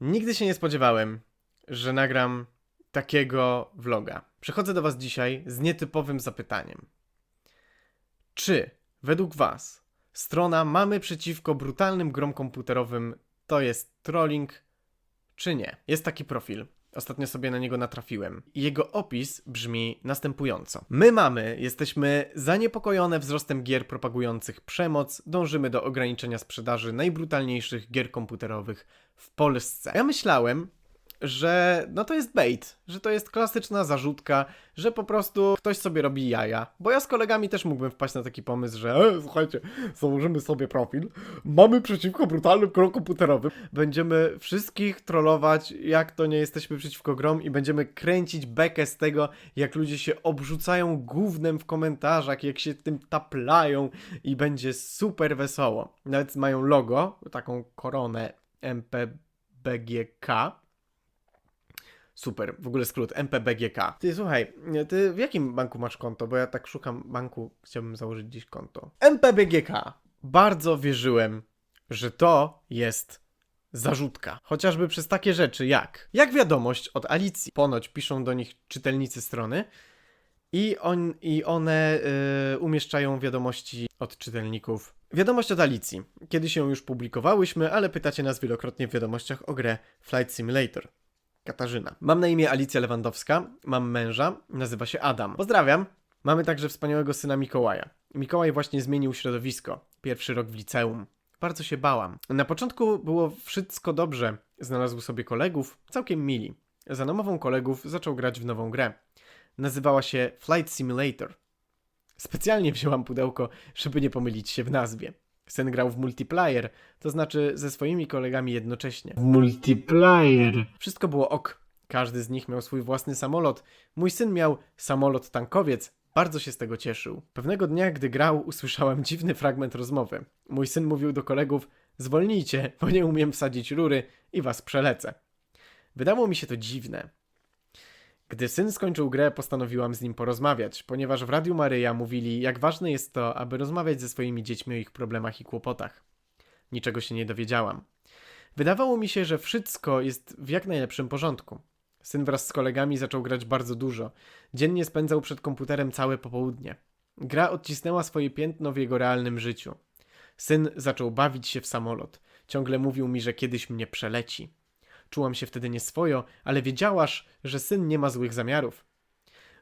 Nigdy się nie spodziewałem, że nagram takiego vloga. Przychodzę do Was dzisiaj z nietypowym zapytaniem. Czy według Was strona Mamy przeciwko brutalnym grom komputerowym to jest trolling, czy nie? Jest taki profil. Ostatnio sobie na niego natrafiłem. Jego opis brzmi następująco. My mamy, jesteśmy zaniepokojone wzrostem gier propagujących przemoc, dążymy do ograniczenia sprzedaży najbrutalniejszych gier komputerowych w Polsce. Ja myślałem, że no to jest bait, że to jest klasyczna zarzutka, że po prostu ktoś sobie robi jaja. Bo ja z kolegami też mógłbym wpaść na taki pomysł, że e, słuchajcie, założymy sobie profil, mamy przeciwko brutalnym grom komputerowym, będziemy wszystkich trollować, jak to nie jesteśmy przeciwko grom i będziemy kręcić bekę z tego, jak ludzie się obrzucają gównem w komentarzach, jak się tym taplają i będzie super wesoło. Nawet mają logo, taką koronę MPBGK, Super, w ogóle skrót MPBGK. Ty słuchaj, ty w jakim banku masz konto? Bo ja tak szukam banku, chciałbym założyć dziś konto. MPBGK. Bardzo wierzyłem, że to jest zarzutka. Chociażby przez takie rzeczy jak jak wiadomość od Alicji. Ponoć piszą do nich czytelnicy strony i, on, i one y, umieszczają wiadomości od czytelników. Wiadomość od Alicji. Kiedyś ją już publikowałyśmy, ale pytacie nas wielokrotnie w wiadomościach o grę Flight Simulator. Katarzyna. Mam na imię Alicja Lewandowska, mam męża, nazywa się Adam. Pozdrawiam. Mamy także wspaniałego syna Mikołaja. Mikołaj właśnie zmienił środowisko. Pierwszy rok w liceum. Bardzo się bałam. Na początku było wszystko dobrze. Znalazł sobie kolegów, całkiem mili. Za namową kolegów zaczął grać w nową grę. Nazywała się Flight Simulator. Specjalnie wzięłam pudełko, żeby nie pomylić się w nazwie. Syn grał w multiplayer, to znaczy ze swoimi kolegami jednocześnie. Multiplayer. Wszystko było ok. Każdy z nich miał swój własny samolot. Mój syn miał samolot tankowiec. Bardzo się z tego cieszył. Pewnego dnia, gdy grał, usłyszałem dziwny fragment rozmowy. Mój syn mówił do kolegów: Zwolnijcie, bo nie umiem wsadzić rury i was przelecę. Wydało mi się to dziwne. Gdy syn skończył grę, postanowiłam z nim porozmawiać, ponieważ w Radiu Maryja mówili, jak ważne jest to, aby rozmawiać ze swoimi dziećmi o ich problemach i kłopotach. Niczego się nie dowiedziałam. Wydawało mi się, że wszystko jest w jak najlepszym porządku. Syn wraz z kolegami zaczął grać bardzo dużo. Dziennie spędzał przed komputerem całe popołudnie. Gra odcisnęła swoje piętno w jego realnym życiu. Syn zaczął bawić się w samolot. Ciągle mówił mi, że kiedyś mnie przeleci. Czułam się wtedy nieswojo, ale wiedziałaś, że syn nie ma złych zamiarów.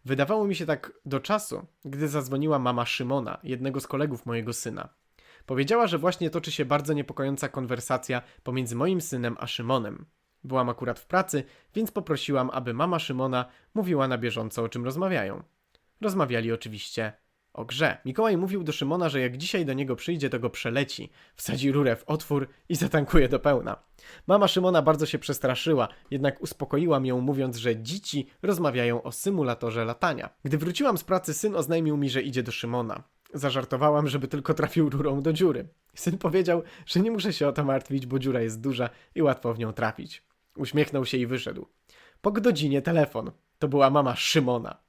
Wydawało mi się tak do czasu, gdy zadzwoniła mama Szymona, jednego z kolegów mojego syna. Powiedziała, że właśnie toczy się bardzo niepokojąca konwersacja pomiędzy moim synem a Szymonem. Byłam akurat w pracy, więc poprosiłam, aby mama Szymona mówiła na bieżąco, o czym rozmawiają. Rozmawiali oczywiście o grze. Mikołaj mówił do Szymona, że jak dzisiaj do niego przyjdzie, to go przeleci, wsadzi rurę w otwór i zatankuje do pełna. Mama Szymona bardzo się przestraszyła, jednak uspokoiłam ją, mówiąc, że dzieci rozmawiają o symulatorze latania. Gdy wróciłam z pracy, syn oznajmił mi, że idzie do Szymona. Zażartowałam, żeby tylko trafił rurą do dziury. Syn powiedział, że nie muszę się o to martwić, bo dziura jest duża i łatwo w nią trafić. Uśmiechnął się i wyszedł. Po godzinie telefon. To była mama Szymona.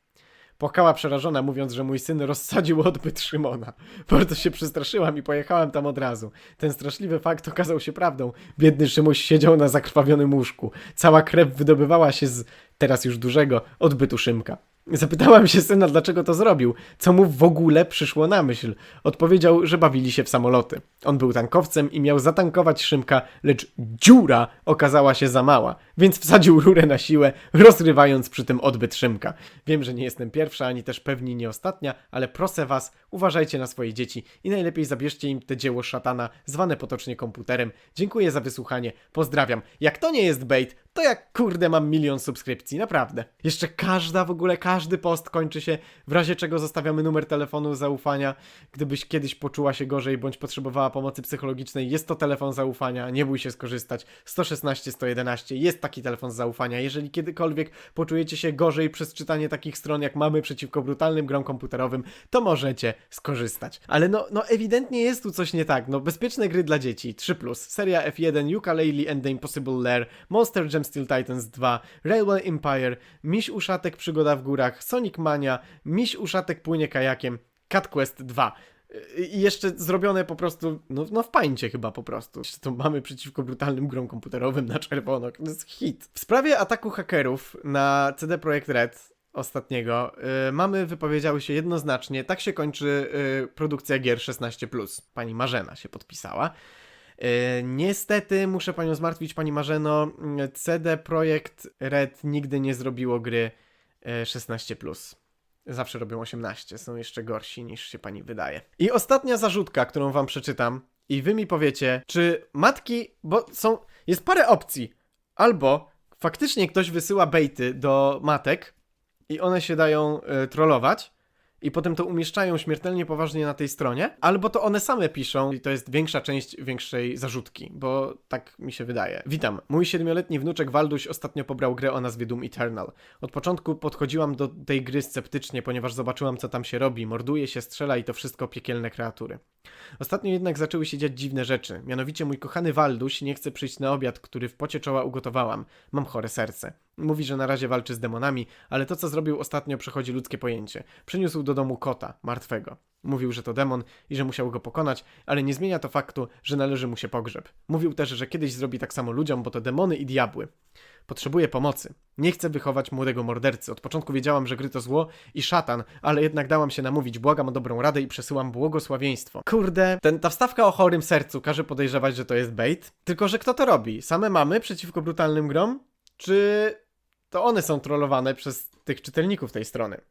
Płakała przerażona, mówiąc, że mój syn rozsadził odbyt Szymona. Bardzo się przestraszyłam i pojechałam tam od razu. Ten straszliwy fakt okazał się prawdą. Biedny Szymuś siedział na zakrwawionym łóżku. Cała krew wydobywała się z, teraz już dużego, odbytu Szymka. Zapytałam się syna, dlaczego to zrobił, co mu w ogóle przyszło na myśl. Odpowiedział, że bawili się w samoloty. On był tankowcem i miał zatankować Szymka, lecz dziura okazała się za mała, więc wsadził rurę na siłę, rozrywając przy tym odbyt Szymka. Wiem, że nie jestem pierwsza, ani też pewnie nie ostatnia, ale proszę was, uważajcie na swoje dzieci i najlepiej zabierzcie im te dzieło szatana, zwane potocznie komputerem. Dziękuję za wysłuchanie, pozdrawiam. Jak to nie jest bait, to jak kurde mam milion subskrypcji, naprawdę. Jeszcze każda w ogóle, każdy post kończy się, w razie czego zostawiamy numer telefonu zaufania, gdybyś kiedyś poczuła się gorzej bądź potrzebowała pomocy psychologicznej, jest to telefon zaufania, nie bój się skorzystać. 116 111 jest taki telefon zaufania. Jeżeli kiedykolwiek poczujecie się gorzej przez czytanie takich stron jak mamy przeciwko brutalnym grom komputerowym, to możecie skorzystać. Ale no, no ewidentnie jest tu coś nie tak. No bezpieczne gry dla dzieci 3+, seria F1, Ukulele and the Impossible Lair, Monster Jam Steel Titans 2, Railway Empire, Miś Uszatek Przygoda w górach, Sonic Mania, Miś Uszatek płynie kajakiem, Cat Quest 2. I jeszcze zrobione po prostu, no, no w pańcie chyba po prostu. To mamy przeciwko brutalnym grom komputerowym na czerwono. To jest hit. W sprawie ataku hakerów na CD Projekt Red ostatniego y, mamy wypowiedziały się jednoznacznie. Tak się kończy y, produkcja gier 16+. Pani Marzena się podpisała. Y, niestety muszę panią zmartwić, pani Marzeno. y, CD Projekt Red nigdy nie zrobiło gry y, 16+. Zawsze robią 18, są jeszcze gorsi niż się pani wydaje. I ostatnia zarzutka, którą wam przeczytam, i wy mi powiecie, czy matki, bo są, jest parę opcji. Albo faktycznie ktoś wysyła bejty do matek i one się dają y, trollować. I potem to umieszczają śmiertelnie poważnie na tej stronie, albo to one same piszą i to jest większa część większej zarzutki, bo tak mi się wydaje. Witam. Mój siedmioletni wnuczek Walduś ostatnio pobrał grę o nazwie Doom Eternal. Od początku podchodziłam do tej gry sceptycznie, ponieważ zobaczyłam co tam się robi, morduje się, strzela i to wszystko piekielne kreatury. Ostatnio jednak zaczęły się dziać dziwne rzeczy. Mianowicie mój kochany Walduś nie chce przyjść na obiad, który w pocie czoła ugotowałam. Mam chore serce. Mówi, że na razie walczy z demonami, ale to co zrobił ostatnio przechodzi ludzkie pojęcie. Przyniósł do domu kota, martwego. Mówił, że to demon i że musiał go pokonać, ale nie zmienia to faktu, że należy mu się pogrzeb. Mówił też, że kiedyś zrobi tak samo ludziom, bo to demony i diabły. Potrzebuję pomocy. Nie chcę wychować młodego mordercy. Od początku wiedziałam, że gry to zło i szatan, ale jednak dałam się namówić. Błagam o dobrą radę i przesyłam błogosławieństwo. Kurde, ten, ta wstawka o chorym sercu każe podejrzewać, że to jest bait. Tylko, że kto to robi? Same mamy przeciwko brutalnym grom? Czy to one są trollowane przez tych czytelników tej strony?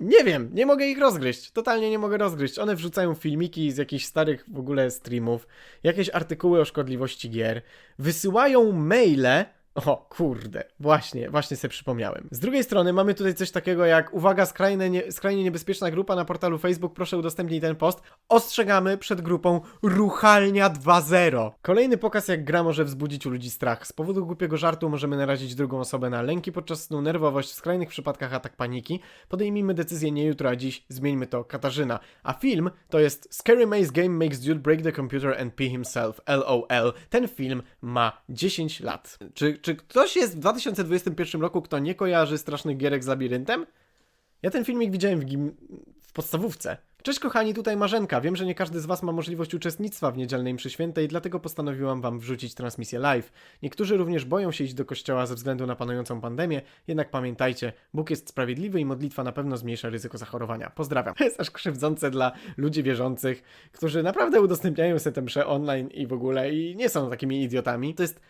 Nie wiem, nie mogę ich rozgryźć. Totalnie nie mogę rozgryźć. One wrzucają filmiki z jakichś starych w ogóle streamów, jakieś artykuły o szkodliwości gier, wysyłają maile. O kurde, właśnie, właśnie sobie przypomniałem. Z drugiej strony mamy tutaj coś takiego jak uwaga, skrajne nie, skrajnie niebezpieczna grupa na portalu Facebook, proszę udostępnij ten post. Ostrzegamy przed grupą Ruchalnia 2.0. Kolejny pokaz jak gra może wzbudzić u ludzi strach. Z powodu głupiego żartu możemy narazić drugą osobę na lęki podczas snu, nerwowość, w skrajnych przypadkach atak paniki. Podejmijmy decyzję nie jutro, a dziś. Zmieńmy to Katarzyna. A film to jest Scary Maze Game Makes Dude Break the Computer and Pee Himself. LOL. Ten film ma 10 lat. Czy, czy ktoś jest w 2021 roku, kto nie kojarzy strasznych gierek z labiryntem? Ja ten filmik widziałem w, gim... w podstawówce. Cześć kochani, tutaj Marzenka. Wiem, że nie każdy z Was ma możliwość uczestnictwa w niedzielnej mszy świętej, dlatego postanowiłam Wam wrzucić transmisję live. Niektórzy również boją się iść do kościoła ze względu na panującą pandemię, jednak pamiętajcie, Bóg jest sprawiedliwy i modlitwa na pewno zmniejsza ryzyko zachorowania. Pozdrawiam. To jest aż krzywdzące dla ludzi wierzących, którzy naprawdę udostępniają sobie tę mszę online i w ogóle i nie są takimi idiotami. To jest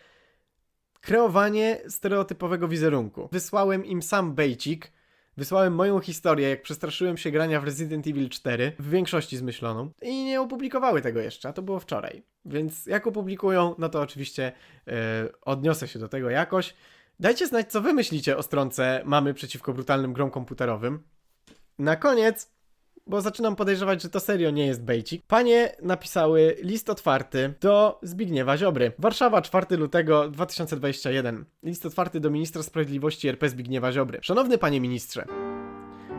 kreowanie stereotypowego wizerunku. Wysłałem im sam bejcik, wysłałem moją historię, jak przestraszyłem się grania w Resident Evil 4, w większości zmyśloną, i nie opublikowały tego jeszcze, a to było wczoraj. Więc jak opublikują, no to oczywiście e, odniosę się do tego jakoś. Dajcie znać, co wy myślicie o stronce mamy przeciwko brutalnym grom komputerowym. Na koniec bo zaczynam podejrzewać, że to serio nie jest bejcik. Panie napisały list otwarty do Zbigniewa Ziobry. Warszawa, 4 lutego 2021. List otwarty do ministra sprawiedliwości RP Zbigniewa Ziobry. Szanowny panie ministrze.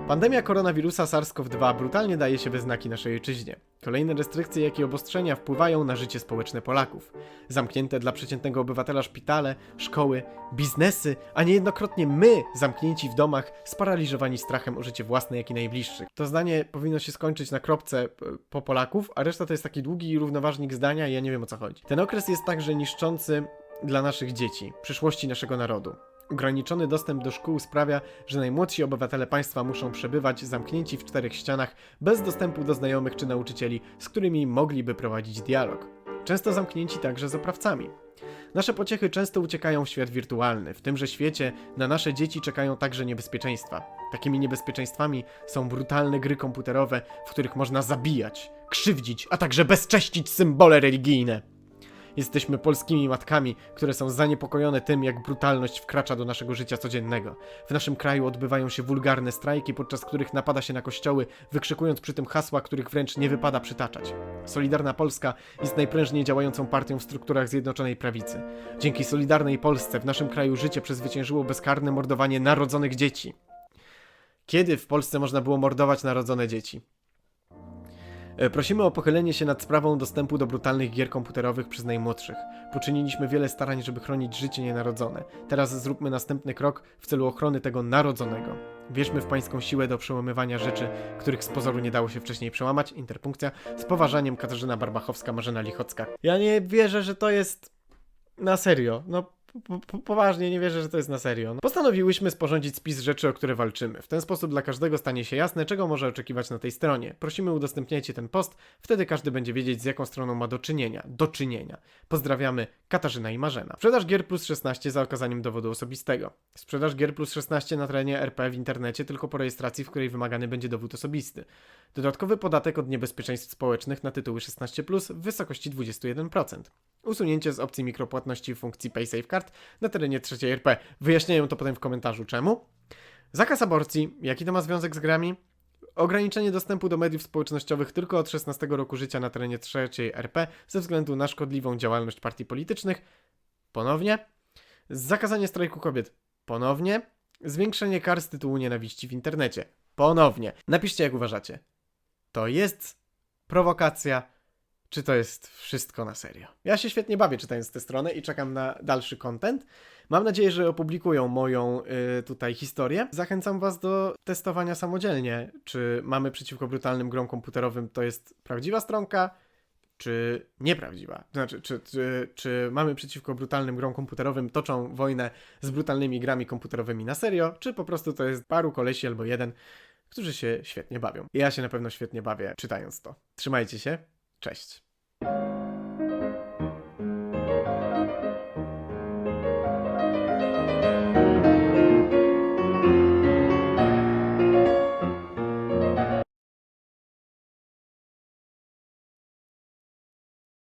Pandemia koronawirusa SARS-CoV-2 brutalnie daje się we znaki naszej ojczyźnie. Kolejne restrykcje, jak i obostrzenia wpływają na życie społeczne Polaków. Zamknięte dla przeciętnego obywatela szpitale, szkoły, biznesy, a niejednokrotnie my, zamknięci w domach, sparaliżowani strachem o życie własne, jak i najbliższych. To zdanie powinno się skończyć na kropce p- po Polaków, a reszta to jest taki długi równoważnik zdania i ja nie wiem o co chodzi. Ten okres jest także niszczący dla naszych dzieci, przyszłości naszego narodu. Ograniczony dostęp do szkół sprawia, że najmłodsi obywatele państwa muszą przebywać zamknięci w czterech ścianach, bez dostępu do znajomych czy nauczycieli, z którymi mogliby prowadzić dialog. Często zamknięci także z oprawcami. Nasze pociechy często uciekają w świat wirtualny. W tymże świecie na nasze dzieci czekają także niebezpieczeństwa. Takimi niebezpieczeństwami są brutalne gry komputerowe, w których można zabijać, krzywdzić, a także bezcześcić symbole religijne. Jesteśmy polskimi matkami, które są zaniepokojone tym, jak brutalność wkracza do naszego życia codziennego. W naszym kraju odbywają się wulgarne strajki, podczas których napada się na kościoły, wykrzykując przy tym hasła, których wręcz nie wypada przytaczać. Solidarna Polska jest najprężniej działającą partią w strukturach Zjednoczonej Prawicy. Dzięki Solidarnej Polsce w naszym kraju życie przezwyciężyło bezkarne mordowanie narodzonych dzieci. Kiedy w Polsce można było mordować narodzone dzieci? E, Prosimy o pochylenie się nad sprawą dostępu do brutalnych gier komputerowych przez najmłodszych. Poczyniliśmy wiele starań, żeby chronić życie nienarodzone. Teraz zróbmy następny krok w celu ochrony tego narodzonego. Wierzmy w pańską siłę do przełamywania rzeczy, których z pozoru nie dało się wcześniej przełamać. Interpunkcja. Z poważaniem Katarzyna Barbachowska, Marzena Lichocka. Ja nie wierzę, że to jest na serio. No po, po, poważnie nie wierzę, że to jest na serio. No. Postanowiłyśmy sporządzić spis rzeczy, o które walczymy. W ten sposób dla każdego stanie się jasne, czego może oczekiwać na tej stronie. Prosimy udostępniajcie ten post, wtedy każdy będzie wiedzieć, z jaką stroną ma do czynienia. Do czynienia. Pozdrawiamy Katarzyna i Marzena. Sprzedaż gier plus 16 za okazaniem dowodu osobistego. Sprzedaż gier plus 16 na terenie RP w internecie tylko po rejestracji, w której wymagany będzie dowód osobisty. Dodatkowy podatek od niebezpieczeństw społecznych na tytuły 16 plus w wysokości 21%. Usunięcie z opcji mikropłatności funkcji PaySafeCard na terenie trzeciej RP. Wyjaśniają to potem w komentarzu czemu. Zakaz aborcji. Jaki to ma związek z grami? Ograniczenie dostępu do mediów społecznościowych tylko od 16 roku życia na terenie trzeciej RP ze względu na szkodliwą działalność partii politycznych. Ponownie. Zakazanie strajku kobiet. Ponownie. Zwiększenie kar z tytułu nienawiści w internecie. Ponownie. Napiszcie jak uważacie. To jest prowokacja, czy to jest wszystko na serio. Ja się świetnie bawię czytając tę stronę i czekam na dalszy content. Mam nadzieję, że opublikują moją y, tutaj historię. Zachęcam Was do testowania samodzielnie, czy mamy przeciwko brutalnym grom komputerowym to jest prawdziwa stronka, czy nieprawdziwa. Znaczy, czy, czy, czy mamy przeciwko brutalnym grom komputerowym toczą wojnę z brutalnymi grami komputerowymi na serio, czy po prostu to jest paru kolesi albo jeden, którzy się świetnie bawią. Ja się na pewno świetnie bawię czytając to. Trzymajcie się, cześć.